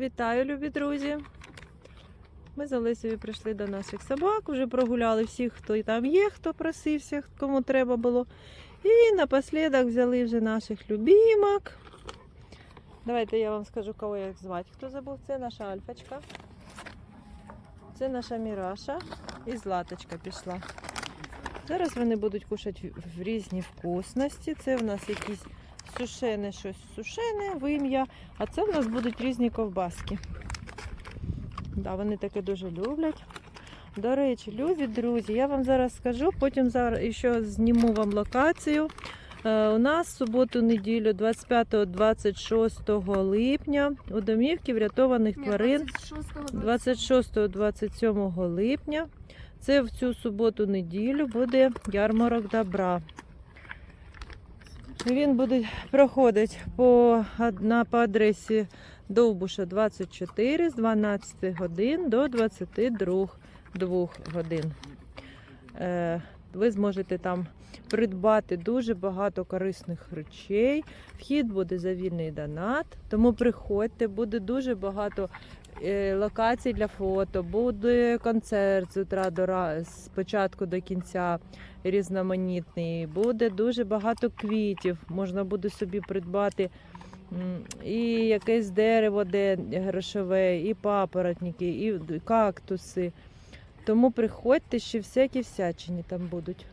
Вітаю, любі друзі! Ми з Олесею прийшли до наших собак, вже прогуляли всіх, хто там є, хто просився, кому треба було. І напослідок взяли вже наших любімок. Давайте я вам скажу, кого їх звати. Хто забув? Це наша Альфочка. Це наша Міраша і Златочка пішла. Зараз вони будуть кушати в різні вкусності. Це в нас якісь сушене щось сушене, вим'я, а це в нас будуть різні ковбаски. Да, вони таке дуже люблять. До речі, любі друзі, я вам зараз скажу, потім зараз ще зніму вам локацію. Е, у нас суботу-неділю, 25-26 липня, у домівки врятованих тварин 26-27 липня. Це в цю суботу-неділю буде ярмарок добра. Він буде проходити по, на, по адресі Довбуша 24 з 12 годин до 22 2 годин. Ви зможете там придбати дуже багато корисних речей. Вхід буде за вільний донат, тому приходьте, буде дуже багато е, локацій для фото, буде концерт з утра до ра- з початку до кінця різноманітний, буде дуже багато квітів, можна буде собі придбати. І якесь дерево, де грошове, і папоротники, і кактуси. Тому приходьте, ще всякі всячині там будуть.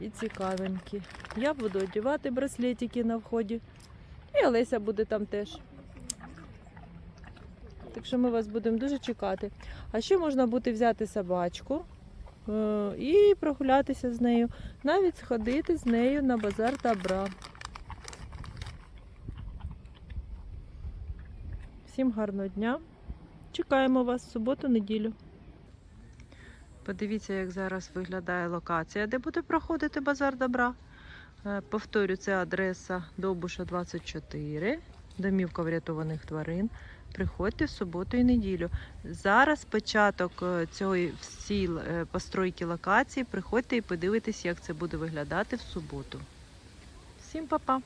І цікавенькі. Я буду одягати браслетики на вході. І Олеся буде там теж. Так що ми вас будемо дуже чекати. А ще можна буде взяти собачку е, і прогулятися з нею, навіть сходити з нею на базар добра. Всім гарного дня. Чекаємо вас в суботу-неділю. Подивіться, як зараз виглядає локація, де буде проходити базар добра. Е, Повторю, це адреса Довбуша 24, домівка врятованих тварин. Приходьте в суботу і неділю. Зараз початок е, цієї всій е, постройки локації. Приходьте і подивитесь, як це буде виглядати в суботу. Всім па-па!